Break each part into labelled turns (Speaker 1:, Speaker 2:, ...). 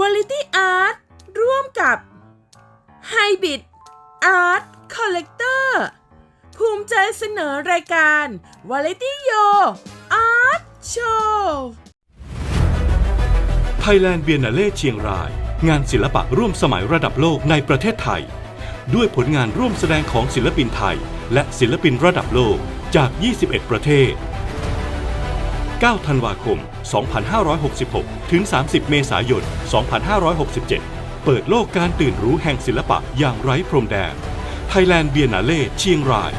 Speaker 1: ว a l i t y Art ร่วมกับ Hybrid Art Collector ภูมิใจเสนอรายการ v a l i t y Yo Art Show
Speaker 2: Thailand Biennale เชียงราย งานศิลปะร่วมสมัยระดับโลกในประเทศไทย ด้วยผลงานร่วมแสดงของศิลปินไทย และศิลปินระดับโลกจาก 21 ประเทศ 9 ธันวาคม 2566 ถึง 30 เมษายน 2567 เปิดโลกการตื่นรู้แห่งศิลปะอย่างไร้พรมแดน Thailand Biennale เชียงราย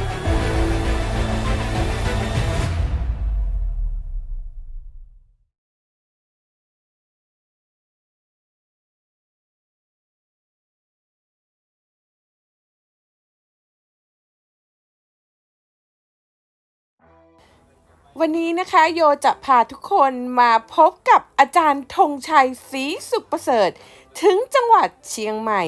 Speaker 1: วันนี้นะคะโยจะพาทุกคนมาพบกับอาจารย์ธงชัยศรีสุขประเสริฐ ถึงจังหวัดเชียงใหม่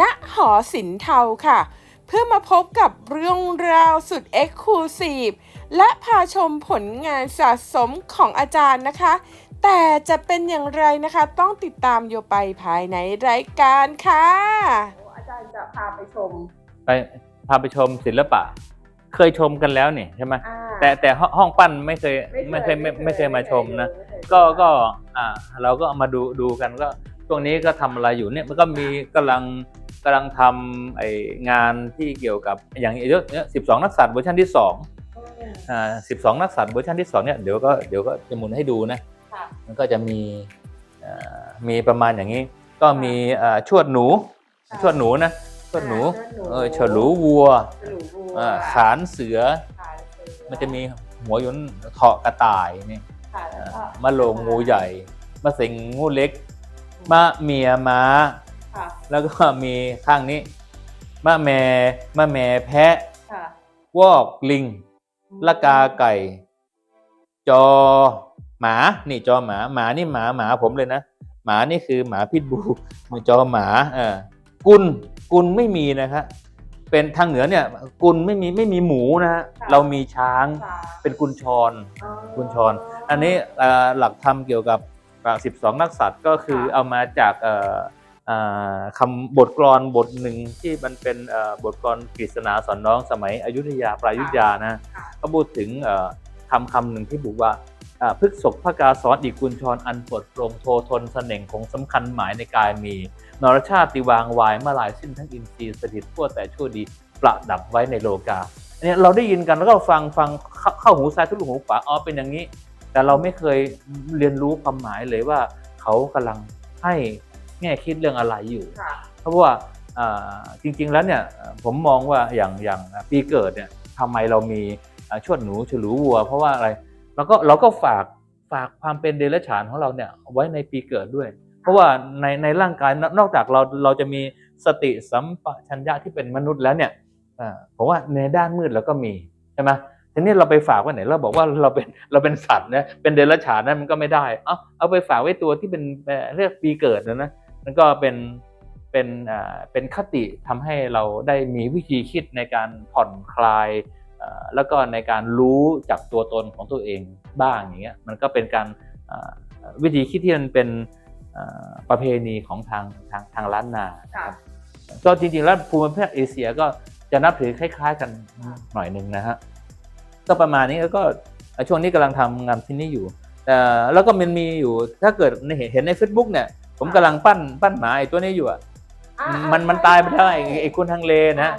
Speaker 1: ณหอศิลป์เทาค่ะ เพื่อมาพบกับเรื่องราวสุดเอ็กซ์คลูซีฟและพาชมผลงานสะสมของอาจารย์นะคะ แต่จะเป็นอย่างไรนะคะต้องติดตามโยไปภายในรายการค่ะ อาจารย์จะพาไปชม
Speaker 3: ไปพาไปชมศิลปะ เคยชมกันแล้วนี่ใช่ไหม
Speaker 1: อ่า
Speaker 3: แต่แต่ห้องห้องปั้นไม่เคยไม่เคยไม่ไม่เคยมาชมนะก็ก็อ่าเราก็เอามาดูดูกันก็ช่วงนี้ก็ทำอะไรอยู่เนี่ยมันก็มีกำลังกำลังทำไองานที่เกี่ยวกับอย่างเยอะเนี่ยสิบสองนักสัตว์เวอร์ชันที่สองอ่าสิบสองนักสัตว์เวอร์ชันที่สองเนี่ยเดี๋ยวก็เดี๋ยวก็จะหมุนให้ดูนะ
Speaker 1: ค่ะ
Speaker 3: มันก็จะมีเอ่อมีประมาณอย่างนี้ ก็มีเอ่อชวดหนู
Speaker 1: ค่ะ
Speaker 3: ชวดหนูนะ ชวดหนู
Speaker 1: ชวดหนู
Speaker 3: เออฉลูวัว
Speaker 1: ฉลูวัว
Speaker 3: อ่าขานเสือ
Speaker 1: ขาเสือ
Speaker 3: มันจะมีหัวยุนเถาะกระต่ายนี่
Speaker 1: ค่ะแล้วก็
Speaker 3: มะโรงงูใหญ่มะเสงงูเล็กมะเมียม้า
Speaker 1: ค่ะ
Speaker 3: แล้วก็มีข้างนี้มะแมมะแมแพะ
Speaker 1: ค่ะ
Speaker 3: วอกลิงละกาไก่ จอ หมา นี่จอหมา หมานี่หมาหมาผมเลยนะ หมานี่คือหมาพิษบูมีจอหมาเออ กุลกุลไม่มีนะครับเป็นทางเหนือเนี่ยกุลไม่มีไม่มีหมูนะฮะเรามีช้างเป็นกุญชรกุญชร อันนี้เอ่อหลักธรรมเกี่ยวกับสิบสองนักสัตว์ก็คือเอามาจากเอ่อเอ่อคำบทกลอนบทหนึ่งที่มันเป็นเอ่อบทกลอนกฤษณาสอนน้องสมัยอยุธยาปลายอยุธยานะก็พูดถึงเอ่อคำคำหนึ่งที่บอกว่าเอ่อ พฤกษกพระกาสอนอีกกุญชรอันปวดโปรงโททนเสน่งของสำคัญหมายในกายมี นรชาติวางวายเมื่อหลายสิ้นทั้งอินทรีย์สถิตทั่วแต่ชั่วดีประดับไว้ในโลกาอันนี้เราได้ยินกันแล้วก็ฟังฟังเข้าเข้าหูซ้ายทุกหูขวาอ๋อเป็นอย่างนี้ แต่เราไม่เคยเรียนรู้ความหมายเลยว่าเขากำลังให้แง่คิดเรื่องอะไรอยู่
Speaker 1: ค่ะ
Speaker 3: เพราะว่าอ่าจริง ๆแล้วเนี่ยผมมองว่าอย่างอย่างปีเกิดเนี่ยทำไมเรามีอ่าชวดหนูฉลูวัว เพราะว่าอะไร เราก็เราก็ฝากฝากความเป็นเดรัจฉานของเราเนี่ยไว้ในปีเกิดด้วย เพราะว่าในในร่างกายนอกจากเราเราจะมีสติสัมปชัญญะที่เป็นมนุษย์แล้วเนี่ยผมว่าในด้านมืดเราก็มีใช่ไหมทีนี้เราไปฝากไว้ไหนเราบอกว่าเราเป็นเราเป็นสัตว์นะเป็นเดรัจฉานนะมันก็ไม่ได้เอาเอาไปฝากไว้ตัวที่เป็นเรียกปีเกิดนะนะมันก็เป็นเป็นเป็นคติทำให้เราได้มีวิธีคิดในการผ่อนคลาย แล้วก็ในการรู้จากตัวตนของตัวเองบ้างอย่างเงี้ยมันก็เป็นการอ่าวิธีคิดที่มันเป็นอ่าประเพณีของทางทางทางล้านนานะครับก็จริงๆแล้วภูมิภาคเอเชียก็จะนับถือคล้าย ๆ กันหน่อยหนึ่งนะฮะก็ประมาณนี้แล้วก็ช่วงนี้กำลังทำงานที่นี่อยู่แต่แล้วก็มันมีอยู่ถ้าเกิดในเห็นเห็นใน Facebook เนี่ย ผมกำลังปั้นปั้นหมาไอ้ตัวนี้อยู่อะมันมันตายไปแล้วไอ้ไอ้คุณทางเลนะ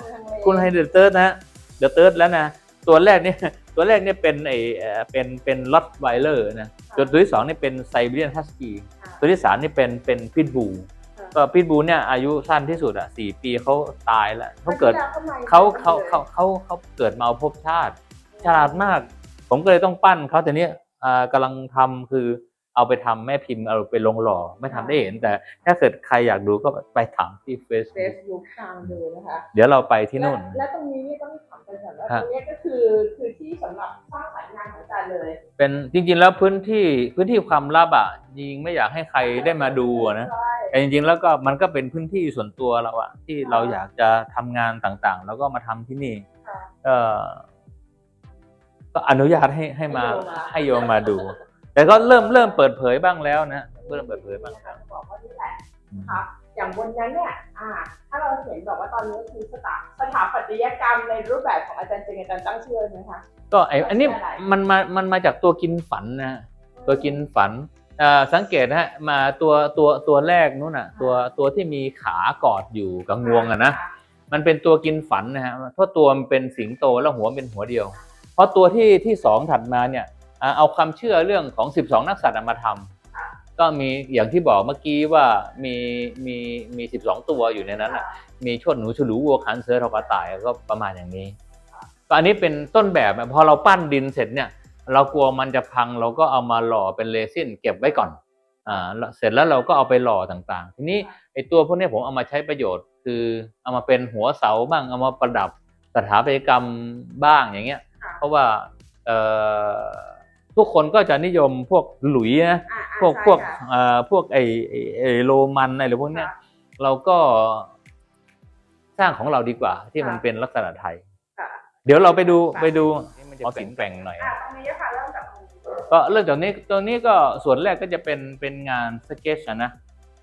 Speaker 3: คุณไฮเดอร์เติร์ดนะ เดอร์เติร์ดแล้วนะ ตัวแรกเนี่ยตัวแรกเนี่ยเป็นไอ้เอ่อเป็นเป็นล็อตไวเลอร์นะตัวตัวที่สองนี่เป็นไซบีเรียนฮัสกี้ตัวที่สามนี่เป็นเป็นพิทบูก็พิทบูเนี่ยอายุสั้นที่สุดอะสี่ปีเขาตายแล้วเขาเกิดเขาเขาเขาเขาเขาเกิดมาเอาภพชาติ ฉลาดมาก ผมก็เลยต้องปั้นเขาแต่เนี้ยอ่ากำลังทำคือ เอาไปทำแม่พิมพ์เอาไปลงหล่อไม่ทำได้เห็น แต่ถ้าเกิดใครอยากดูก็ไปถามที่
Speaker 1: เฟ
Speaker 3: Facebook
Speaker 1: ซบุ๊กทางดูนะคะ
Speaker 3: เดี๋ยวเราไปที่นู่น
Speaker 1: และและตรงนี้นี่ต้องถามกันก่อนว่า
Speaker 3: ฮะ
Speaker 1: ตรงเนี้ยก็คือคือที่สำหรับสร้างสรรค์งานของอาจารย์เลย
Speaker 3: เป็นจริงๆแล้วพื้นที่พื้นที่ความลับอะจริงไม่อยากให้ใครได้มาดูอะนะ
Speaker 1: ใช่
Speaker 3: แต่จริงๆแล้วก็มันก็เป็นพื้นที่ส่วนตัวเราอะที่เราอยากจะทำงานต่างๆ แล้วก็มาทำที่นี่
Speaker 1: ค่ะ
Speaker 3: ก็ก็อนุญาตให้ให้มา
Speaker 1: ให้
Speaker 3: ให้
Speaker 1: โย
Speaker 3: โย
Speaker 1: ม
Speaker 3: ม
Speaker 1: มา
Speaker 3: มาดู แต่ก็เริ่มเริ่มเปิดเผยบ้างแล้วนะเริ่มเปิดเผยบ้าง
Speaker 1: นะคะบอกว่านี่แหละนะคะอย่างบนนั้นเนี่ยอ่าถ้าเราเห็นแบบว่าตอนนี้ก็คือสถาสถาปัตยกรรมในรูปแบบของอาจารย์เจงอาจารย์ตั้งชื่อไหมคะ
Speaker 3: ก็ไออันนี้
Speaker 1: ชื่ออะไร
Speaker 3: มันมามันมาจากตัวกินฝันนะฮะตัวกินฝันเอ่อสังเกตนะฮะมาตัวตัวตัวแรกนู้นน่ะตัวตัวที่มีขากอดอยู่กับงวงอะนะมันเป็นตัวกินฝันนะฮะเพราะตัวมันเป็นสิงโตแล้วหัวเป็นหัวเดียว เพราะตัวที่ที่สองถัดมาเนี่ยอ่า เอาความเชื่อเรื่องของ 12 นักสัตว์มาทำก็มีอย่างที่บอกเมื่อกี้ว่ามีมีมี 12 ตัวอยู่ในนั้นอะมีชวดหนูฉลูวัวขันเสือทอกระต่ายก็ประมาณอย่างนี้ก็อันนี้เป็นต้นแบบพอเราปั้นดินเสร็จเนี่ย เรากลัวมันจะพังเราก็เอามาหล่อเป็นเรซินเก็บไว้ก่อนอ่าเสร็จแล้วเราก็เอาไปหล่อต่างๆ ทีนี้ไอ้ตัวพวกนี้ผมเอามาใช้ประโยชน์ คือเอามาเป็นหัวเสาบ้างเอามาประดับสถาปัตยกรรมบ้างอย่างเงี้ย เพราะว่าเอ่อ ทุกคนก็จะนิยมพวกหลุยนะ
Speaker 1: อ่าอ่า
Speaker 3: พวก
Speaker 1: ใช่
Speaker 3: พวก
Speaker 1: ค่ะ
Speaker 3: เอ่อพวกไอ้ไอ้ไอ้โรมันอะไรพวกเนี้ย
Speaker 1: ค่ะ
Speaker 3: เราก็สร้างของเราดีกว่า ที่มัน
Speaker 1: ค่ะ
Speaker 3: เป็นลักษณะไทย
Speaker 1: ค่ะ
Speaker 3: เดี๋ยวเราไปดู
Speaker 1: ค่ะ
Speaker 3: ไปดูหอศิลป์แกร่งหน่อย
Speaker 1: อ่าตรงนี้ค่ะเริ่มจากตรงนี้
Speaker 3: ก็เริ่มจากนี้ตัวนี้ก็ส่วนแรกก็จะเป็นเป็นงานสเก็ตนะ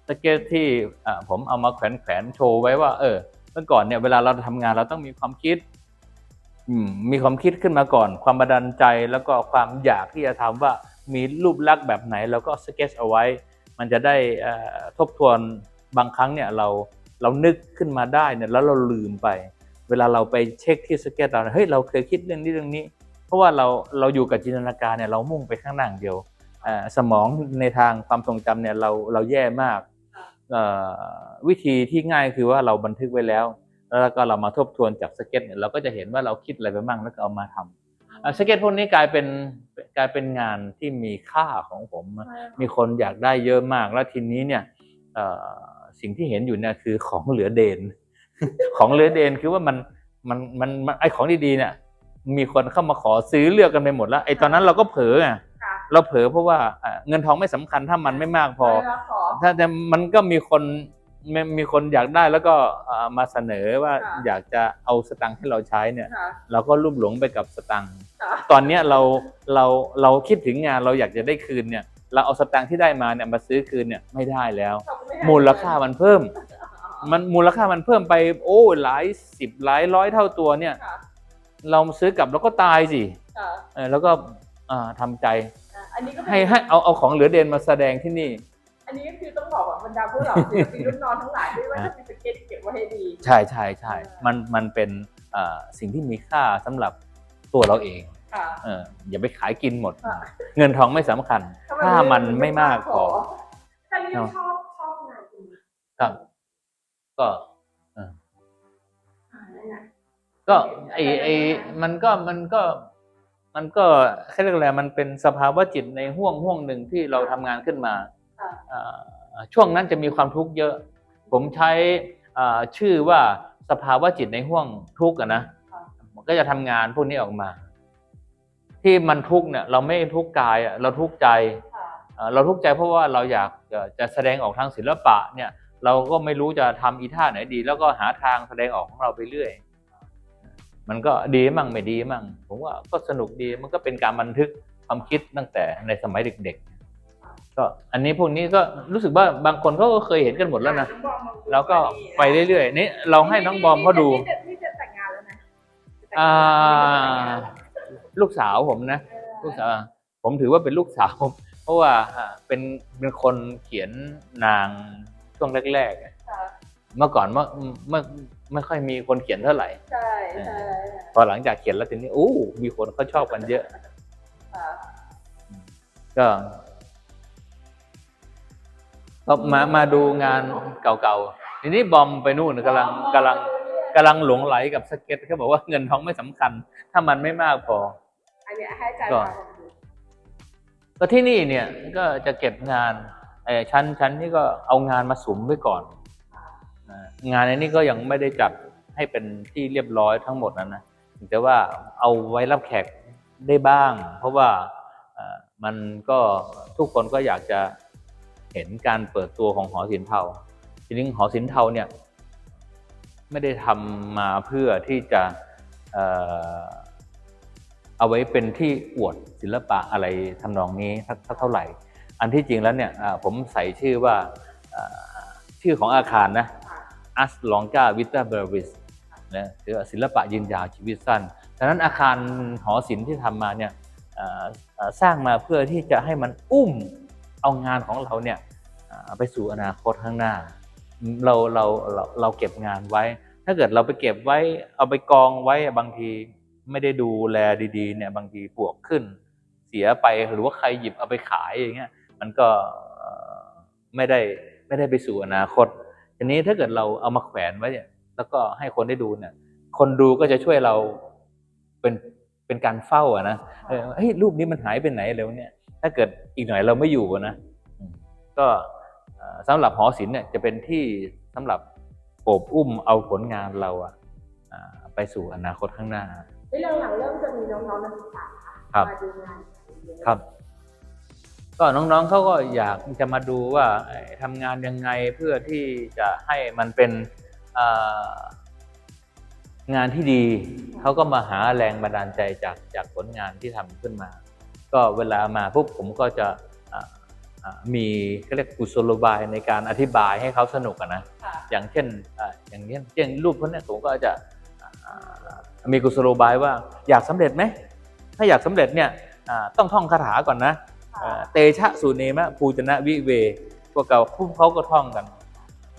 Speaker 3: สเก็ตที่อ่าผมเอามาแขวนแขวนโชว์ไว้ว่าเออเมื่อก่อนเนี่ยเวลาเราทำงานเราต้องมีความคิดอื มมีความคิดขึ้นมาก่อน ความบันดาลใจแล้วก็ความอยากที่จะทำว่ามีรูปลักษณ์แบบไหนเราก็สเก็ตเอาไว้ มันจะได้เอ่อทบทวนบางครั้งเนี่ยเราเรานึกขึ้นมาได้เนี่ยแล้วเราลืมไป เวลาเราไปเช็คที่สเก็ตเราเฮ้ยเราเคยคิดเรื่องนี้เรื่องนี้ เพราะว่าเราเราอยู่กับจินตนาการเนี่ยเรามุ่งไปข้างหน้าอย่างเดียวเอ่อสมองในทางความทรงจำเนี่ยเราเราแย่มากเอ่อวิธีที่ง่ายคือว่าเราบันทึกไว้แล้ว แล้วก็เรามาทบทวนจากสเก็ตเนี่ยเราก็จะเห็นว่าเราคิดอะไรไปบ้างแล้วก็เอามาทำอะสเก็ตพวกนี้กลายเป็นกลายเป็นงานที่มีค่าของผม มีคนอยากได้เยอะมาก แล้วทีนี้เนี่ยเอ่อสิ่งที่เห็นอยู่เนี่ยคือของเหลือเดน ของเหลือเดนคือว่ามันมันมันมันไอของดีๆเนี่ย มีคนเข้ามาขอซื้อเลือกกันไปหมดแล้วไอตอนนั้นเราก็เผลอไง
Speaker 1: ค่ะ
Speaker 3: เราเผลอเพราะว่าอะเงินทองไม่สำคัญถ้ามันไม่มากพอ
Speaker 1: เวลาขอ
Speaker 3: ถ้าแต่มันก็มีคน มีมีคนอยากได้แล้วก็อ่ามาเสนอว่า
Speaker 1: ค่ะ
Speaker 3: อยากจะเอาสตังค์ให้เราใช้เนี่ย
Speaker 1: ค่ะ
Speaker 3: เราก็ลุ่มหลงไปกับสตังค์
Speaker 1: ค่ะ
Speaker 3: ตอนเนี้ยเราเราเราคิดถึงงานเราอยากจะได้คืนเนี่ย เราเอาสตังค์ที่ได้มาเนี่ยมาซื้อคืนเนี่ยไม่ได้แล้ว
Speaker 1: เขาก็ไให้
Speaker 3: มูลค่ามันเพิ่ม มันมูลค่ามันเพิ่มไปโอ้หลายสิบหลายร้อยเท่าตัวเนี่ย
Speaker 1: ค่ะ
Speaker 3: เราซื้อกลับเราก็ตายสิ
Speaker 1: ค่ะ
Speaker 3: เออแล้วก็อ่าทำใจ
Speaker 1: อะอันนี้ก็เป็น
Speaker 3: ให้ให้เอาเอาของเหลือเดนมาแสดงที่นี่
Speaker 1: อันนี้ก็คือต้องบอกว่าบรรดาผู้เหล่าศิลปินรุ่นน้องทั้งหลายด้วยว่าถ้ามีสเก็ตเก็บไว้ให้ดี
Speaker 3: ใช่ใช่ใช่มันมันเป็นอ่าสิ่งที่มีค่าสำหรับตัวเราเอง
Speaker 1: ค่ะ
Speaker 3: เอออย่าไปขายกินหมด
Speaker 1: ค่ะ
Speaker 3: เงินทองไม่สำคัญ ถ้ามันไม่มากพอ
Speaker 1: ถ้านี่ชอบชอบงานจริง
Speaker 3: ครับ ก็
Speaker 1: อ่านั่นน่ะ
Speaker 3: ก็ไอไอมันก็มันก็มันก็แค่เรียกอะไรมันเป็นสภาวะจิตในห่วงห่วงหนึ่งที่เราทำงานขึ้นมา
Speaker 1: ค่ะ
Speaker 3: อ่า ช่วงนั้นจะมีความทุกข์เยอะ ผมใช้อ่าชื่อว่าสภาวะจิตในห่วงทุกข์อะนะ
Speaker 1: ค่ะ
Speaker 3: มันก็จะทำงานพวกนี้ออกมา ที่มันทุกข์เนี่ย เราไม่ทุกข์กายอะเราทุกข์ใจ
Speaker 1: ค่ะ
Speaker 3: เอ่อเราทุกข์ใจเพราะว่าเราอยากจะจะแสดงออกทางศิลปะเนี่ย เราก็ไม่รู้จะทำอีท่าไหนดี แล้วก็หาทางแสดงออกของเราไปเรื่อย มันก็ดีมั่งไม่ดีมั่งผมว่าก็สนุกดีมันก็เป็นการบันทึกความคิดตั้งแต่ในสมัยเด็กๆ ก็อันนี้พวกนี้ก็รู้สึกว่าบางคนเขาก็เคยเห็นกันหมดแล้วนะ
Speaker 1: องบอมมาดู
Speaker 3: แล้วก็ไปเรื่อยๆนี่เราให้น้องบอมเขาดู
Speaker 1: นี่จะนี่จะแต่งงานแล้วนะ
Speaker 3: อ่าลูกสาวผมนะลูกสาวผมถือว่าเป็นลูกสาว เพราะว่าอ่าเป็นเป็นคนเขียนนางช่วงแรกๆอะ
Speaker 1: ค่ะ
Speaker 3: เมื่อก่อนเมื่อไม่ไม่ค่อยมีคนเขียนเท่าไหร่
Speaker 1: ใช่ใช่
Speaker 3: พอหลังจากเขียนแล้วทีนี้อู้มีคนเขาชอบกันเยอะ
Speaker 1: ค่ะ
Speaker 3: ก็ ก็มามาดูงานเก่าๆทีนี้บอมไปนู่นกำลังกำลังกำลังหลงไหลกับสเก็ตเขาบอกว่าเงินทองไม่สำคัญ ถ้ามันไม่มากพอ
Speaker 1: อันเนี้ยให้อาจารย์
Speaker 3: ก็
Speaker 1: มาลองดู
Speaker 3: ก็ที่นี่เนี่ยก็จะเก็บงานไอ้ชั้นชั้นนี่ก็เอางานมาสุมไว้ก่อนนะงานในนี้ก็ยังไม่ได้จัดให้เป็นที่เรียบร้อยทั้งหมดนะนะแต่ว่าเอาไว้รับแขกได้บ้าง เพราะว่าเอ่อมันก็ทุกคนก็อยากจะ เห็นการเปิดตัวของหอศิลป์เทาทีนี้หอศิลป์เทาเนี่ยไม่ได้ทำมาเพื่อที่จะเอาไว้เป็นที่อวดศิลปะอะไรทำนองนี้สักเท่าไหร่ อันที่จริงแล้วเนี่ยผมใส่ชื่อว่าชื่อของอาคารนะอัสลองกาวิตาเบอร์วิสนะคือศิลปะยืนยาวชีวิตสั้นดังนั้นอาคารหอศิลป์ที่ทำมาเนี่ยสร้างมาเพื่อที่จะให้มันอุ้ม เอางานของเราเนี่ยไปสู่อนาคตข้างหน้า เราเราเราเราเก็บงานไว้ ถ้าเกิดเราไปเก็บไว้เอาไปกองไว้บางทีไม่ได้ดูแลดีๆเนี่ยบางทีปวกขึ้น เสียไปหรือว่าใครหยิบเอาไปขายอย่างเงี้ยมันก็ไม่ได้ไม่ได้ไปสู่อนาคตทีนี้ถ้าเกิดเราเอามาแขวนไว้เนี่ยแล้วก็ให้คนได้ดูเนี่ย คนดูก็จะช่วยเราเป็นเป็นการเฝ้าอะนะเฮ้ยรูปนี้มันหายไปไหนแล้วเนี่ย ถ้าเกิดอีกหน่อยเราไม่อยู่อะนะอืมก็เอ่อสำหรับหอศิลป์เนี่ยจะเป็นที่สำหรับโอบอุ้มเอาผลงานเราอะอ่าไปสู่อนาคตข้างหน้า
Speaker 4: ในหลังๆเริ่มจะมีน้องๆนักศึกษา
Speaker 3: ครับ
Speaker 4: มาดูงาน
Speaker 3: ครับ ก็น้องๆเขาก็อยากจะมาดูว่าเอ่อทำงานยังไงเพื่อที่จะให้มันเป็นเอ่องานที่ดี เขาก็มาหาแรงบันดาลใจจากจากผลงานที่ทำขึ้นมา ก็เวลามาปุ๊บผมก็จะอ่าอ่ามีก็เรียกกุศโลบายในการอธิบายให้เขาสนุกอะนะอย่างเช่นอ่าอย่างเช่นเช่นรูปพวกเนี้ยผมก็จะอ่ามีกุศโลบายว่าอยากสำเร็จไหมถ้าอยากสำเร็จเนี่ยอ่าต้องท่องคาถาก่อนนะอ่าเตชะสุเนมะภูจนะวิเวพวกเก่าพวกเขาก็ท่องกัน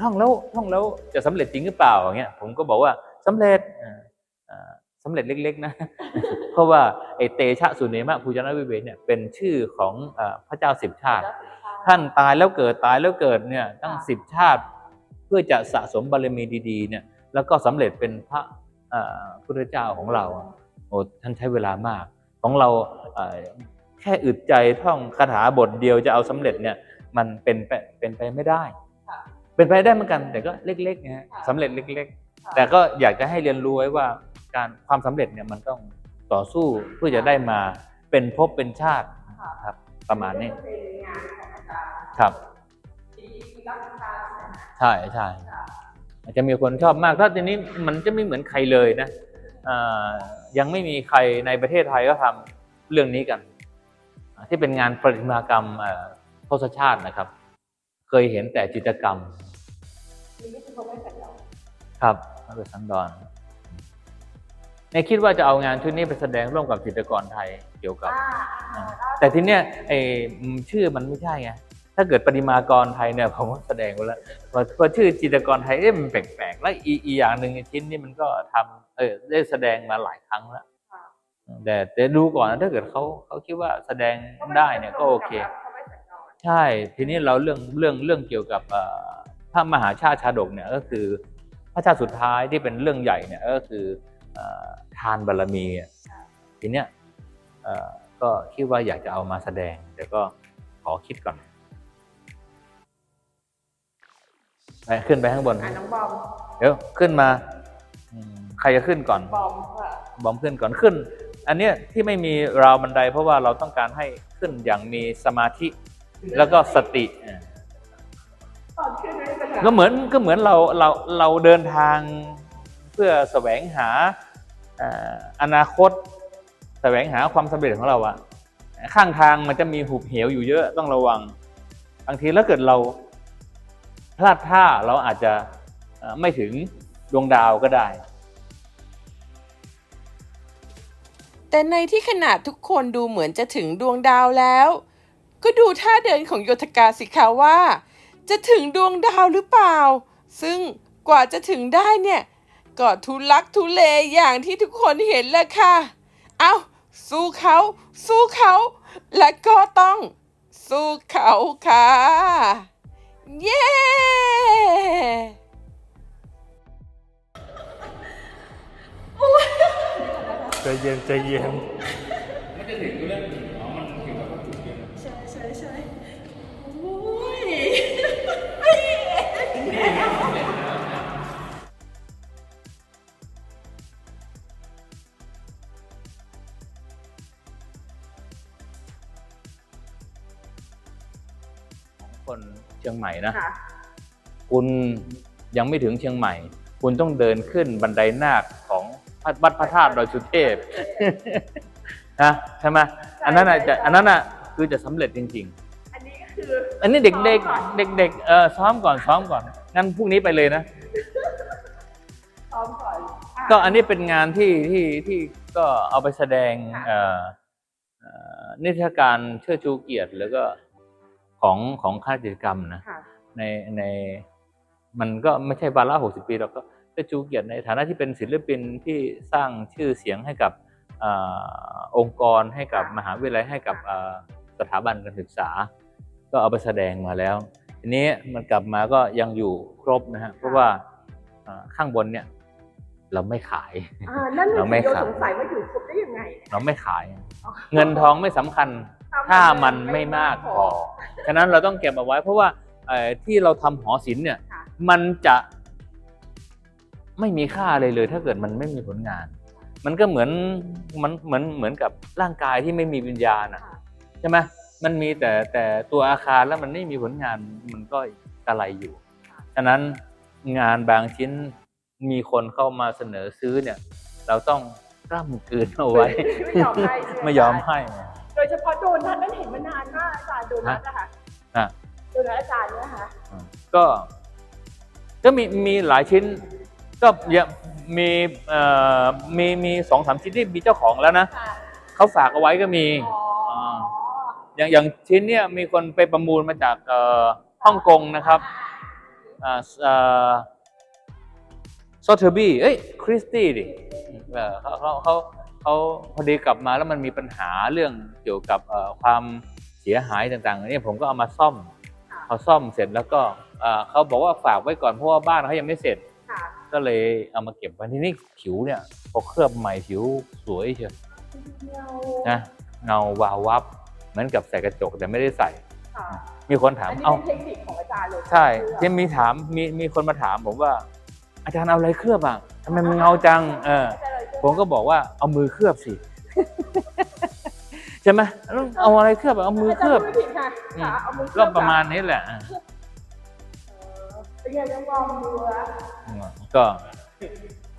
Speaker 3: ท่องแล้วท่องแล้วจะสำเร็จจริงหรือเปล่าอย่างเงี้ยผมก็บอกว่าสำเร็จ อ่าอ่าสำเร็จเล็กๆนะ เพราะว่าไอเตชะสุเนมะภูจนะวิเวเนี่ยเป็นชื่อของอาพระเจ้าสิบชาติ ท่านตายแล้วเกิดตายแล้วเกิดเนี่ยตั้งสิบชาติ เพื่อจะสะสมบารมีดีๆเนี่ยแล้วก็สำเร็จเป็นพระเอ่อพุทธเจ้าของเราโอ้ท่านใช้เวลามาก ของเราเอ่อแค่อึดใจท่องคาถาบทเดียวจะเอาสำเร็จเนี่ยมันเป็นไปเป็นไปไม่ได้ เป็นไปได้เหมือนกัน แต่ก็เล็กๆนะฮะสำเร็จเล็ก ๆ แต่ก็อยากจะให้เรียนรู้ไว้ว่า การความสำเร็จเนี่ยมันต้องต่อสู้เพื่อจะได้มาเป็นภพเป็นชาติครับ ประมาณนี้ครับใช่ใช่อาจจะมีคนชอบมากถ้าทีนี้มันจะไม่เหมือนใครเลยนะยังไม่มีใครในประเทศไทยก็ทำเรื่องนี้กัน ที่เป็นงานประติมากรรมเอ่อทศชาตินะครับ เคยเห็นแต่จิตรกรรม
Speaker 4: นี่ก็คือเขาไม่สัญญา
Speaker 3: ครับพระเวสสันดร ในคิดว่าจะเอางานชุดนี้ไปแสดงร่วมกับจิตรกรไทยเกี่ยวกับ
Speaker 4: อ่า
Speaker 3: แต่ทีเนี้ยไอ้อืมชื่อมันไม่ใช่ไงถ้าเกิดประติมากรไทยเนี่ยผมว่าแสดงไว้แล้วพอพอชื่อจิตรกรไทยเอ๊ะมันแปลกๆแล้วอีอีอย่างหนึ่งชิ้นนี้มันก็ทำเออได้แสดงมาหลายครั้งแล้วแต่แต่ดูก่อนนะถ้าเกิดเขาเขาคิดว่าแสดงได้เนี่ยก็โอเค
Speaker 4: เขาไม่สัญญา
Speaker 3: ใช่ ทีนี้เราเรื่องเรื่องเรื่องเกี่ยวกับเอ่อพระมหาชาติชาดกเนี่ยก็คือพระชาติสุดท้ายที่เป็นเรื่องใหญ่เนี่ยก็คือเอ่อ ทานบารมีอะทีเนี้ยเอ่อก็คิดว่าอยากจะเอามาแสดง แต่ก็ขอคิดก่อนไปขึ้นไปข้างบน
Speaker 4: อ่าน้องบอม
Speaker 3: เดี๋ยวขึ้นมาอืมใครจะขึ้นก่อน
Speaker 4: บอมค่ะ
Speaker 3: บอมขึ้นก่อนขึ้น อันเนี้ยที่ไม่มีราวบันได เพราะว่าเราต้องการให้ขึ้นอย่างมีสมาธิ แล้วก็สติอ่า
Speaker 4: ตอนขึ้นไม่ได้ปัญหา
Speaker 3: ก็เหมือนก็เหมือนเราเราเราเดินทางเพื่อแสวงหาเอนาคตแสวงหาความสำเร็จของเราอะข้างทางมันจะมีหุบเหวอยู่เยอะต้องระวัง บางทีแล้วเกิดเราพลาดท่าเราอาจจะไม่ถึงดวงดาวก็ได้
Speaker 1: แต่ในที่ขนาดทุกคนดูเหมือนจะถึงดวงดาวแล้ว ก็ดูท่าเดินของโยธกาสิคะว่า จะถึงดวงดาวหรือเปล่า ซึ่งกว่าจะถึงได้เนี่ย ก็ทุลักทุเลอย่างที่ทุกคนเห็นแหละค่ะ เอาสู้เขา สู้เขา และก็ต้อง สู้เขาค่ะ เย้
Speaker 5: ใจเย็นใจเย็น
Speaker 4: ใช่ใช่ใช่โอ้ย
Speaker 3: ชียงใหม่นะ
Speaker 4: ค่ะ
Speaker 3: คุณยังไม่ถึงเชียงใหม่ คุณต้องเดินขึ้นบันไดนาคของวัดพระธาตุดอยสุเทพ นะใช่ไหมอันนั้นน่ะจะอันนั้นน่ะคือจะสำเร็จจริง
Speaker 4: อันนี้ก็คือ
Speaker 3: ๆอันนี้เด็กๆเด็กๆเออซ้อมก่อนซ้อมก่อน งั้นพรุ่งนี้ไปเลยนะ
Speaker 1: ซ้อมก่อนอะ
Speaker 3: ก็อันนี้เป็นงานที่ที่ที่ก็เอาไปแสดง
Speaker 1: ค่ะ
Speaker 3: เอ่อเอ่อนิทรรศการเชิดชูเกียรติ แล้วก็ ของของค่ายกิจกรรมนะ
Speaker 1: ค่ะ
Speaker 3: ในในมันก็ไม่ใช่วาระหกสิบปีหรอกก็เชิดชูเกียรติในฐานะที่เป็นศิลปินที่สร้างชื่อเสียงให้กับอาองค์กรให้กับมหาวิทยาลัยให้กับอ่าสถาบันการศึกษา ก็เอาไปแสดงมาแล้วทีนี้มันกลับมาก็ยังอยู่ครบนะฮะเพราะว่าอ่าข้างบนเนี่ย เราไม่ขาย
Speaker 1: อ่านั่น
Speaker 3: เราไม่
Speaker 1: เลยโย
Speaker 3: ขาย
Speaker 1: สงสัยว่าอยู่ครบได้ยังไง
Speaker 3: เราไม่ขาย เงินทองไม่สำคัญ ถ้ามันไม่มากพอ ฉะนั้นเราต้องเก็บเอาไว้ เพราะว่าเอ่อที่เราทำหอศิลป์เนี่ย
Speaker 1: ค่ะ
Speaker 3: มันจะไม่มีค่าเลยเลย ถ้าเกิดมันไม่มีผลงาน มันก็เหมือนมันเหมือนเหมือนกับร่างกายที่ไม่มีวิญญาณอะ
Speaker 1: ค่ะ
Speaker 3: ใช่ไหมมันมีแต่แต่ตัวอาคารแล้วมันไม่มีผลงานมันก็กระไรอยู่ ฉะนั้นงานบางชิ้นมีคนเข้ามาเสนอซื้อเนี่ย เราต้องกล้ำกลืนเอาไว้
Speaker 1: ไม่ยอมให้ใช่ไห
Speaker 3: ไม่ยอมให้
Speaker 1: โดยเฉพาะโดนัทนั่นเห็นมานานมากอาจารย์โดนัทนะคะ
Speaker 3: ฮะ
Speaker 1: โดนัทอาจารย์เนี่ยนะคะ
Speaker 3: ก็ก็มีมีหลายชิ้น ก็ยังมีเอ่อมีมีสองสามชิ้นที่มีเจ้าของแล้วนะ
Speaker 1: ค่ะ
Speaker 3: เขาฝากเอาไว้ก็มี
Speaker 1: อ๋อ
Speaker 3: อย่างอย่างชิ้นเนี่ยมีคนไปประมูลมาจากเอ่อฮ่องกงนะครับอ่าเอ่อซอเทอร์บี้เอ้ยคริสตี้ดิเออเขาเขา เขาเขาพอดีกลับมาแล้วมันมีปัญหาเรื่องเกี่ยวกับเอ่อความเสียหายต่างๆอันนี้ผมก็เอามาซ่อม
Speaker 1: ค่ะ
Speaker 3: พอซ่อมเสร็จแล้วก็เอ่อเขาบอกว่าฝากไว้ก่อนเพราะว่าบ้านเขายังไม่เสร็จ
Speaker 1: ค่ะ
Speaker 3: ก็เลยเอามาเก็บไว้ที่นี่ผิวเนี่ยพอเคลือบใหม่ผิวสวยเชียว
Speaker 1: เงา
Speaker 3: นะเงาวาววับเหมือนกับใส่กระจกแต่ไม่ได้ใส่
Speaker 1: ค่ะ
Speaker 3: มีคนถาม
Speaker 1: อันนี้
Speaker 3: เอ้า
Speaker 1: เป็นเทคนิคของอาจารย์เลย
Speaker 3: ใช่ที่มีถามมีมีคนมาถามผมว่า อาจารย์เอาอะไรเคลือบอะทำไมมันเงาจัง เออ ผมก็บอกว่าเอามือเคลือบสิใช่ไหมเอาอะไรเคลือบอะเอามือเคลือบา
Speaker 1: จารย์พูดผิดค่ะค่ะเอามือเคลื
Speaker 3: ก็
Speaker 1: อบ
Speaker 3: ประมาณนี้แหละ
Speaker 1: เออเป็นไงยังลองดูอะ
Speaker 3: ก็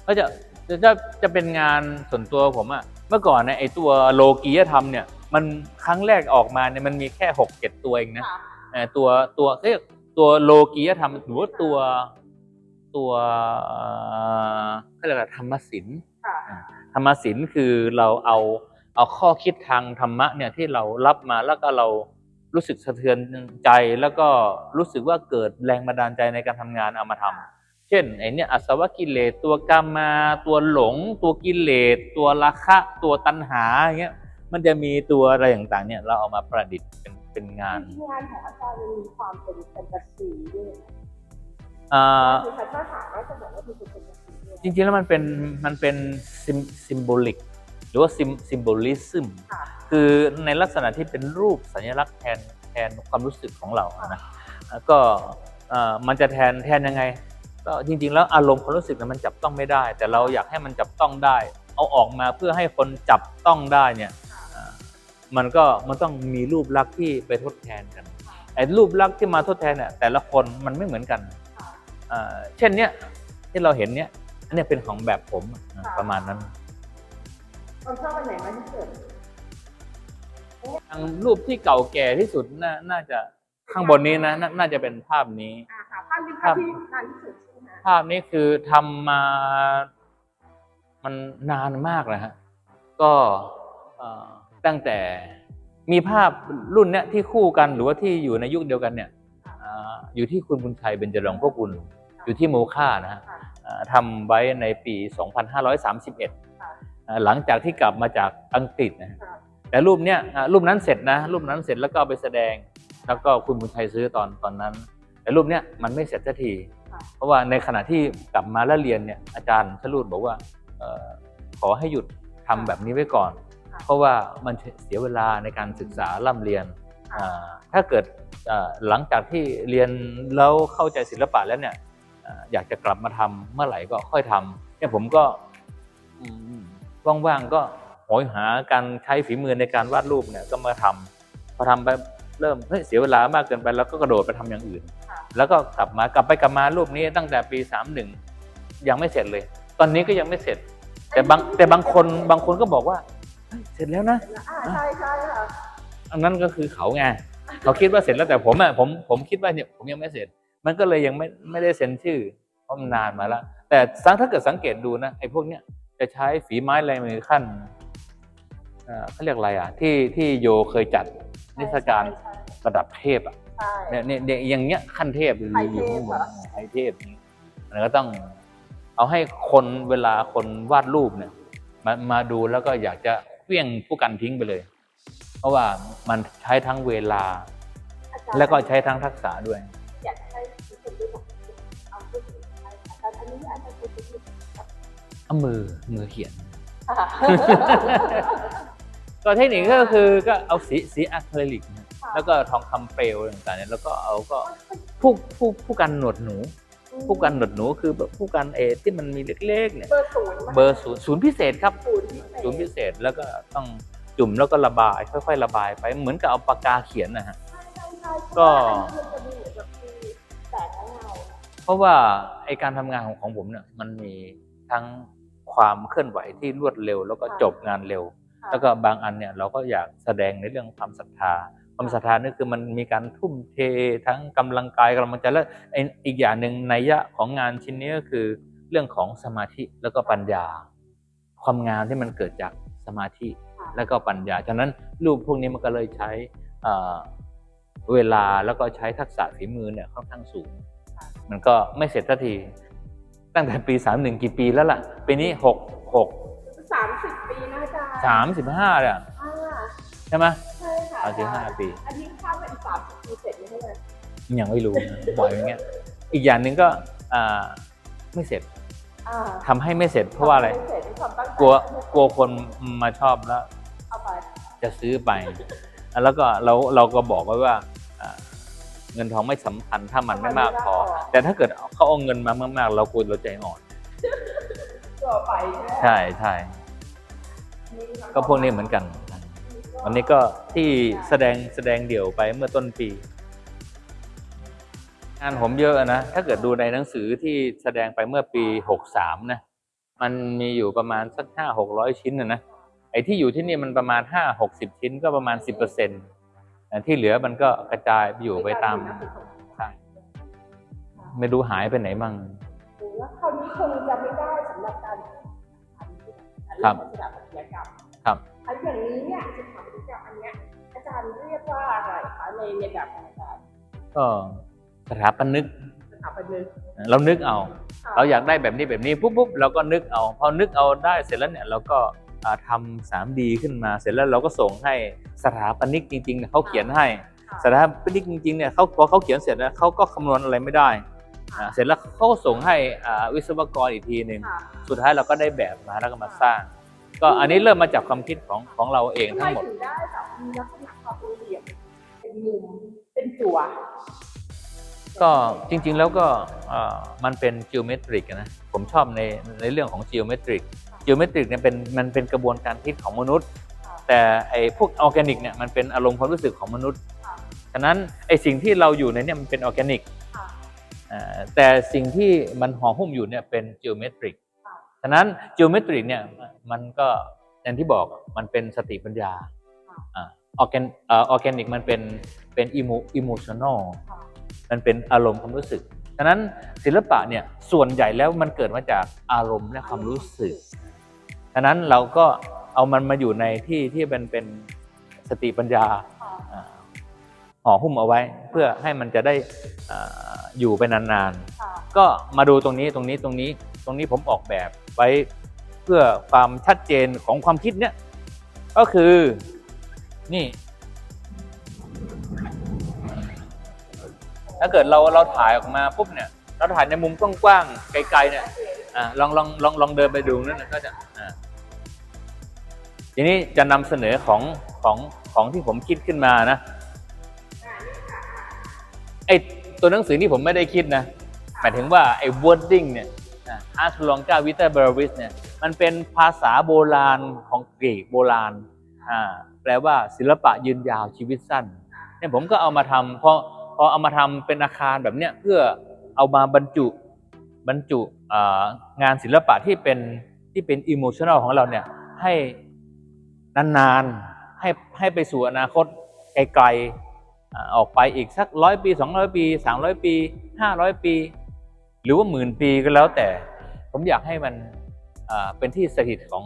Speaker 3: ก็จะจะจะจะเป็นงานส่วนตัวผมอะเมื่อก่อนเนี่ยไอตัวโลกียธรรมเนี่ย มันครั้งแรกออกมาเนี่ยมันมีแค่หกเจ็ดตัวเองนะ
Speaker 1: ค่ะ
Speaker 3: เอ่อตัวตัวเรียกตัวโลกียธรรมหรือว่าตัวตัวเอ่อเขาเรียกอะไรธรรมศิลป์
Speaker 1: ค่ะ
Speaker 3: ธรรมศิลป์คือเราเอาเอาข้อคิดทางธรรมะเนี่ยที่เรารับมาแล้วก็เรารู้สึกสะเทือนใจแล้วก็รู้สึกว่าเกิดแรงบันดาลใจในการทำงานเอามาทำเช่นไอเนี่ยอสวกิเลสตัวกามา ตัวหลง ตัวกิเลสตัวราคะ ตัวตัณหาอย่างเงี้ยมันจะมีตัวอะไรต่างๆเนี่ยเราเอามาประดิษฐ์เป็นเป็นงาน
Speaker 1: งานของอาจารย์มันมีความเป็นแฟนตาซีด้วยนะ
Speaker 3: อ่า
Speaker 1: คือถ้าถามว่าจะบอกว่ามันเป็น
Speaker 3: จริงๆแล้วมันเป็นมันเป็นซิมซิมโบลิกหรือว่าซิมซิมโบลิซึม
Speaker 1: ค่ะ
Speaker 3: คือในลักษณะที่เป็นรูปสัญลักษณ์แทนแทนความรู้สึกของเราอะนะแล้วก็เอ่อมันจะแทนแทนยังไง ก็จริง ๆ แล้วอารมณ์ความรู้สึกเนี่ยมันจับต้องไม่ได้ แต่เราอยากให้มันจับต้องได้ เอาออกมาเพื่อให้คนจับต้องได้เนี่ยเอ่อมันก็มันต้องมีรูปลักษณ์ที่ไปทดแทนกันไอ้รูปลักษณ์ที่มาทดแทนเนี่ยแต่ละคนมันไม่เหมือนกันเอ่อเช่นเนี้ยที่เราเห็นเนี้ย อันเนี้ยเป็นของแบบผมอะประมาณนั้น
Speaker 1: เราชอบอันไหนมากที่สุด
Speaker 3: ทางรูปที่เก่าแก่ที่สุดน่าน่าจะข้างบนนี้นะนาน่าจะเป็นภาพนี้
Speaker 1: อ่าค่ะภาพนี้ภาพที่นานที่สุดใช่ไหมคะ
Speaker 3: ภาพนี้คือทำมา มันนานมากนะฮะก็เอ่อตั้งแต่มีภาพรุ่นเนี้ยที่คู่กันหรือว่าที่อยู่ในยุคเดียวกันเนี่ยอ่าอยู่ที่คุณบุญชัยเบญจรงค์พวกคุณอยู่ที่โมค่านะฮะ
Speaker 1: ค่ะ
Speaker 3: อ่า ทำไว้ในปี 2531อ่าหลังจากที่กลับมาจากอังกฤษนะฮะ
Speaker 1: ค่ะ
Speaker 3: แต่รูปเนี้ยอ่ารูปนั้นเสร็จนะ รูปนั้นเสร็จแล้วก็เอาไปแสดง แล้วก็คุณบุญชัยซื้อตอนตอนนั้น แต่รูปเนี้ยมันไม่เสร็จสักที
Speaker 1: ค่ะ
Speaker 3: เพราะว่าในขณะที่กลับมาแล้วเรียนเนี่ยอาจารย์ชลูดบอกว่าเอ่อขอให้หยุดทำแบบนี้ไว้ก่อน
Speaker 1: ค่ะ
Speaker 3: เพราะว่ามันเสียเวลาในการศึกษาล่ำเรียน
Speaker 1: ค่ะ
Speaker 3: อ่าถ้าเกิดอ่าหลังจากที่เรียนแล้วเข้าใจศิลปะแล้วเนี่ย อ่าอยากจะกลับมาทำเมื่อไหร่ก็ค่อยทำเนี่ยผมก็อืมว่างๆก็โหยหาการใช้ฝีมือในการวาดรูปเนี่ยก็มาทำพอทำไปเริ่มเฮ้ยเสียเวลามากเกินไปแล้วก็กระโดดไปทำอย่างอื่น
Speaker 1: ค่ะ
Speaker 3: แล้วก็กลับมากลับไปกลับมารูปนี้ตั้งแต่ปี31ยังไม่เสร็จเลย ตอนนี้ก็ยังไม่เสร็จ แต่บางแต่บางคนบางคนก็บอกว่าเฮ้ยเสร็จแล้วนะ
Speaker 1: อ่าใช่ใช่ค่ะ
Speaker 3: อันนั้นก็คือเขาไงเขาคิดว่าเสร็จแล้วแต่ผมอะผมผมคิดว่าเนี่ยผมยังไม่เสร็จ มมันก็เลยยังไม่ไม่ได้เซ็นชื่อเพราะมันนานมาแล้ว แต่สังถ้าเกิดสังเกตดูนะไอ้พวกเนี้ยจะใช้ฝีไม้ลายมือขั้นเอ่อเขาเรียกอะไรอะที่ที่โยเคยจัดนิทรรศการ
Speaker 4: ใช่
Speaker 3: ระดับเทพอะ
Speaker 4: ใช่
Speaker 3: เนี่ยเนี่ยเนี่ยอย่างเงี้ยขั้นเทพ
Speaker 4: ไทยเทพ
Speaker 3: อยู่ข้างบน
Speaker 4: เหรอ
Speaker 3: ไทยเทพนี่มันก็ต้องเอาให้คนเวลาคนวาดรูปเนี่ยมามาดูแล้วก็อยากจะเคลี้ยงผู้กันทิ้งไปเลย เพราะว่ามันใช้ทั้งเวลา
Speaker 4: อาจารย์
Speaker 3: แล้วก็ใช้ทั้งทักษะด้วย
Speaker 4: เอา
Speaker 3: มือมือเขียน
Speaker 4: ค่ะ
Speaker 3: ก็เทคนิคก็คือก็เอาสีสีอะคริลิกนะแล้วก็ทองคำเปลวต่างๆเนี่ยแล้วก็เอาก็ผู้ผู้ผู้กันหนวดหนู ผู้กันหนวดหนูคือแบบผู้กันเอที่มันมีเล็กๆเนี่ย
Speaker 4: เบอร์ศูนย์
Speaker 3: เบอร์ศูนย์ศูนย์พิเศษครับ
Speaker 4: ศูนย์พิเศษ
Speaker 3: ศูนย์พิเศษแล้วก็ต้องจุ่มแล้วก็ระบาย ค่อยๆ ระบายไปเหมือนกับเอาปากกาเขียนนะฮะ
Speaker 4: ใช่ใช่ใช่
Speaker 3: ก็
Speaker 4: มันจะมีเหมือนแบบมีแสงและเงา
Speaker 3: เพราะว่าไอการทำงานของของผมเนี่ยมันมีทั้ง ความเคลื่อนไหวที่รวดเร็ว แล้วก็จบงานเร็ว
Speaker 4: ค่ะ
Speaker 3: แล้วก็บางอันเนี่ยเราก็อยากแสดงในเรื่องความศรัทธาความศรัทธานี่คือมันมีการทุ่มเททั้งกำลังกายกำลังใจและไอ้อีกอย่างหนึ่งนัยยะของงานชิ้นนี้ก็คือเรื่องของสมาธิแล้วก็ปัญญา ความงามที่มันเกิดจากสมาธิ
Speaker 4: ค่ะ
Speaker 3: แล้วก็ปัญญาฉะนั้นรูปพวกนี้มันก็เลยใช้เอ่อเวลาแล้วก็ใช้ทักษะฝีมือเนี่ยค่อนข้างสูง มันก็ไม่เสร็จสักที ตั้งแต่ปี 31 กี่ปีแล้วล่ะ ปีนี้ 6 6
Speaker 4: สามสิบปีนะอาจารย์
Speaker 3: 35เลยอะ
Speaker 4: อ่า
Speaker 3: ใช่ไหม
Speaker 4: ใช่ค่ะ
Speaker 3: สามสิบห้าปี
Speaker 4: อันนี้ข้ามไปอีกสามสิบปีเสร็จไหมเนี่ย
Speaker 3: ยังไม่รู้นะบ่อยอย่างเงี้ยอีกอย่างหนึ่งก็อ่าไม่เสร็จ
Speaker 4: อ่า
Speaker 3: ทำให้ไม่เสร็จเพราะว่าอะไร
Speaker 4: ม่เสร็จที่ความตั้งใจ
Speaker 3: กลัวกลัวคนมาชอบแล้ว
Speaker 4: เอาไป
Speaker 3: จะซื้อไป แล้วก็เราเราก็บอกไว้ว่าอ่า เงินทองไม่สำคัญถ้ามันไม่มากพอ แต่ถ้าเกิดเขาเอาเงินมามากๆ เราควรเราใจอ่อน
Speaker 4: ตัวไปใช่ไหม
Speaker 3: ใช่ใช่ก็พวกนี้เหมือนกันวันนี้ก็ที่แสดงแสดงเดี่ยวไปเมื่อต้นปีงานผมเยอะนะ ถ้าเกิดดูในหนังสือที่แสดงไปเมื่อปี63นะ มันมีอยู่ประมาณสักห้าหกร้อยชิ้นนะนะ ไอ้ที่อยู่ที่นี่มันประมาณห้าหกสิบชิ้นก็ประมาณสิบเปอร์เซ็นต์ ที่เหลือมันก็กระจายอยู่ไปตามใช่ไม่รู้หายไปไหนมั่ง
Speaker 4: แล้วคราวนี้คงจะไม่ได้สำหรับการ
Speaker 3: ครับ
Speaker 4: สถาปัตยกรรม
Speaker 3: ครับ
Speaker 4: อันอย่างนี้เนี่ยสถาปัตยกรรมอันเนี้ยอาจารย์เรียกว่าอะไรคะในในแบบของอาจารย์
Speaker 3: ก็สถาปนิก
Speaker 4: สถาปัตย
Speaker 3: เรานึกเอา
Speaker 4: ค่ะ
Speaker 3: เราอยากได้แบบนี้แบบนี้ปุ๊บปุ๊บเราก็นึกเอา พอนึกเอาได้เสร็จแล้วเนี่ยเราก็อ่า ทำสามดีขึ้นมา เสร็จแล้วเราก็ส่งให้สถาปนิกจริงๆเนี่ยเขาเขียนให้สถาปนิกจริงๆเนี่ยเขาพอเขาเขียนเสร็จแล้วเขาก็คำนวณอะไรไม่ได้อ่าเสร็จแล้วเขาก็ส่งให้อ่าวิศวกรอีกทีหนึ่ง
Speaker 4: ค่ะ
Speaker 3: สุดท้ายเราก็ได้แบบมาแล้วก็มาสร้าง ก็อันนี้เริ่มมาจากความคิดของของเราเอง
Speaker 4: ทำไม
Speaker 3: ทั้งหมด
Speaker 4: ถึงได้แบบมีลักษณะความเป็นเหลี่ยมเป็นมุมเป็นจั่ว
Speaker 3: ก็จริงๆแล้วก็เอ่อมันเป็น geometric อะนะผมชอบในในเรื่องของ geometric geometric เนี่ยเป็นมันเป็นกระบวนการคิดของมนุษย์ แต่ไอ้พวกออร์แกนิกเนี่ยมันเป็นอารมณ์ความรู้สึกของมนุษย์
Speaker 4: ค่ะ
Speaker 3: ฉะนั้นไอ้สิ่งที่เราอยู่ในเนี่ยมันเป็นออร์แกนิก
Speaker 4: ค่ะ
Speaker 3: อ่าแต่สิ่งที่มันห่อหุ้มอยู่เนี่ยเป็น geometric
Speaker 4: ค่ะ
Speaker 3: ฉะนั้น geometric เนี่ยมันก็อย่างที่บอกมันเป็นสติปัญญา
Speaker 4: ค่ะ
Speaker 3: ออร์แกนออร์แกนิกมันเป็นเป็นอิโมอิโมชันอล
Speaker 4: ค่ะ
Speaker 3: มันเป็นอารมณ์ความรู้สึกฉะนั้นศิลปะเนี่ยส่วนใหญ่แล้วมันเกิดมาจากอารมณ์และความรู้สึก ฉะนั้นเราก็เอามันมาอยู่ในที่ที่เป็นเป็นสติปัญญา
Speaker 4: ค่ะ
Speaker 3: อ่าห่อหุ้มเอาไว้ เพื่อให้มันจะได้อ่าอยู่ไปนาน
Speaker 4: ค่ะ
Speaker 3: ๆก็มาดูตรงนี้ตรงนี้ตรงนี้ตรงนี้ผมออกแบบไว้เพื่อความชัดเจนของความคิดเนี่ยก็คือนี่ ถ้าเกิดเราเราถ่ายออกมาปุ๊บเนี่ย เราถ่ายในมุมกว้างๆไกลๆเนี่ยอ่าลองลองลองลองเดินไปดูนั่นนะก็จะอ่า ทีนี้จะนำเสนอของของของที่ผมคิดขึ้นมานะไอตัวหนังสือนี่ผมไม่ได้คิดนะหมายถึงว่าไอ้ wording เนี่ยอาร์ตลองกาวิเตอร์เบรวิสเนี่ยมันเป็นภาษาโบราณของกรีกโบราณอ่าแปลว่าศิลปะยืนยาวชีวิตสั้นเนี่ยผมก็เอามาทำพอพอเอามาทำเป็นอาคารแบบเนี้ยเพื่อเอามาบรรจุบรรจุงานศิลปะที่เป็นที่เป็นอิโมชัน a ลของเราเนี่ยให้ นานๆให้ให้ไปสู่อนาคตไกลๆออกไปอีกสักร้อยปีสองร้อยปีสามร้อยปีห้าร้อยปี หรือว่าหมื่นปีก็แล้วแต่ ผมอยากให้มันเป็นที่สถิตของ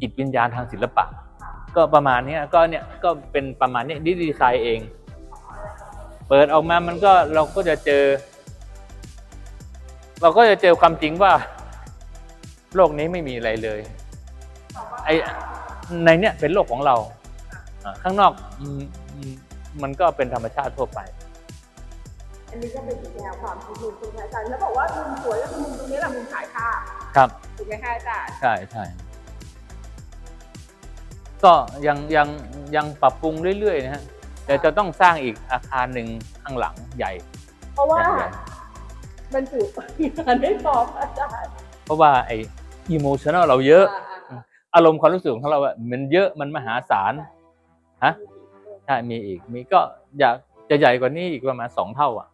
Speaker 3: จิตวิญญาณทางศิลปะ ก็ประมาณนี้ก็เนี่ยก็เป็นประมาณนี้ดีดีไซน์เอง เปิดออกมามันก็เราก็จะเจอ เราก็จะเจอความจริงว่า โลกนี้ไม่มีอะไรเลยไอ ในเนี้ยเป็นโลกของเราอ่าข้างนอกอืมอืมมันก็เป็นธรรมชาติทั่วไป
Speaker 4: อันนี้ก็เป็นอีกแนวความคิดหนึ่งคุณอาจารย์แล้วบอกว่ามุมสวยก็คือมุมตรงนี้แหละมุมถ่ายภาพ
Speaker 3: ครับ
Speaker 4: ถูกไหมคะอาจารย์
Speaker 3: ใช่ใช่ก็ยังยังยังปรับปรุงเรื่อยๆนะฮะแต่จะต้องสร้างอีกอาคารหนึ่งข้างหลังใหญ่
Speaker 4: เพราะว่า
Speaker 3: ใหญ่
Speaker 4: บรรจุงานไม่พร้อมอาจารย์
Speaker 3: เพราะว่าไอ้อิโมชัน l เราเยอะา อารมณ์ความรู้สึกของเราอะมันเยอะมันมหาศาลฮะใช่มีอีกมีก็อยากจะใหญ่กว่านี้อีกประมาณสองเท่าอะ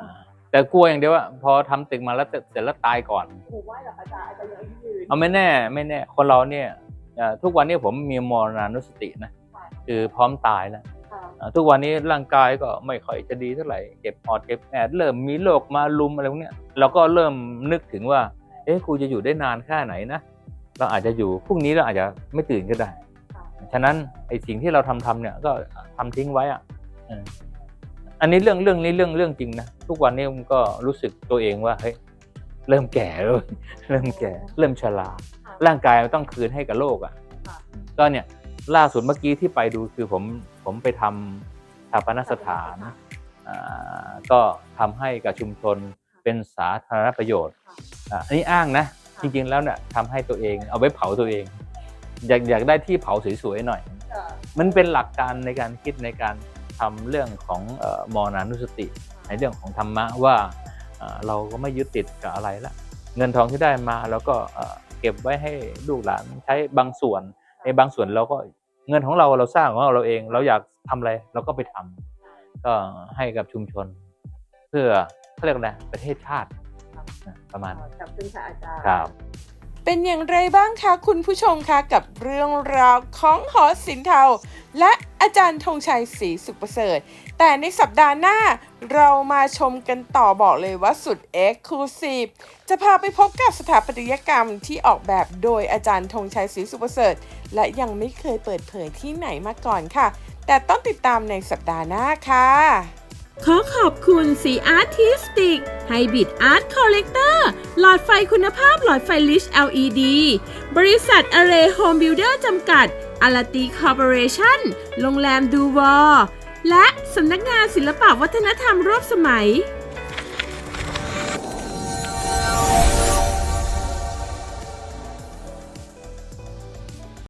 Speaker 3: อ่าแต่กลัวอย่างเดียวว่าพอทำตึกมาแล้วเสร็จแล้วตายก่อน
Speaker 4: หนูว่าเหรออาจารย์อาจารย์ยังยืน
Speaker 3: เอาไม่แน่ไม่แน่ คนเราเนี่ยเอ่อทุกวันนี้ผมมีมรณานุสตินะ
Speaker 4: ค่ะ
Speaker 3: คือพร้อมตายแล้ว
Speaker 4: ค่ะ
Speaker 3: อ่าทุกวันนี้ร่างกายก็ไม่ค่อยจะดีเท่าไหร่เก็บออดเก็บแอดเริ่มมีโรคมาลุมอะไรพวกเนี้ยเราก็เริ่มนึกถึงว่า เอ๊ะกูจะอยู่ได้นานแค่ไหนนะ เราอาจจะอยู่พรุ่งนี้เราอาจจะไม่ตื่นก็ได้ ฉะนั้นไอ้สิ่งที่เราทำทำเนี่ยก็ทำทิ้งไว้อะเอออันนี้เรื่องเรื่องนี้เรื่องเรื่องจริงนะทุกวันนี้มันก็รู้สึกตัวเองว่าเฮ้ยเริ่มแก่แล้วเริ่มแก่ เริ่มชราร่างกายมันต้องคืนให้กับโลกอะ
Speaker 4: ค่ะ
Speaker 3: ก็เนี่ยล่าสุดเมื่อกี้ที่ไปดูคือผมผมไปทำสถาปนสถานอ่าก็ทำให้กับชุมชนเป็นสาธารณประโยชน์อ่าอันนี้อ้างนะ จริงๆแล้วเนี่ยทำให้ตัวเองเอาไว้เผาตัวเอง อยากอยากได้ที่เผาสวยๆหน่อย
Speaker 4: ค่ะ
Speaker 3: มันเป็นหลักการในการคิดในการทำเรื่องของเอ่อมรณานุสติ ในเรื่องของธรรมะว่าเอ่อเราก็ไม่ยึดติดกับอะไรละเงินทองที่ได้มาเราก็เอ่อเก็บไว้ให้ลูกหลานใช้บางส่วน ในบางส่วนเราก็เงินของเราเราสร้างของเราเราเอง เราอยากทำอะไรเราก็ไปทำก็ให้กับชุมชน เพื่อเขาเรียกอะไรประเทศชาตินะ ประมาณนั้น
Speaker 4: ขอบคุณค่ะอาจารย์
Speaker 3: ครับ
Speaker 1: เป็นอย่างไรบ้างคะคุณผู้ชมคะกับเรื่องราวของหอศิลป์เทา และอาจารย์ธงชัยศรีสุขประเสริฐ แต่ในสัปดาห์หน้าเรามาชมกันต่อบอกเลยว่าสุดเอ็กซ์คลูซีฟจะพาไปพบกับสถาปัตยกรรมที่ออกแบบโดยอาจารย์ธงชัยศรีสุขประเสริฐ และยังไม่เคยเปิดเผยที่ไหนมาก่อนค่ะ แต่ต้องติดตามในสัปดาห์หน้าค่ะ ขอขอบคุณสีอาร์ติสติกไฮบิดอาร์ตคอลเลกเตอร์หลอดไฟคุณภาพหลอดไฟลิช LED บริษัทอเรย์โฮมบิลเดอร์จำกัดอาราตีคอร์ปอเรชั่นโรงแรมดูวอร์และสำนักงานศิลปวัฒนธรรมร่วมสมัย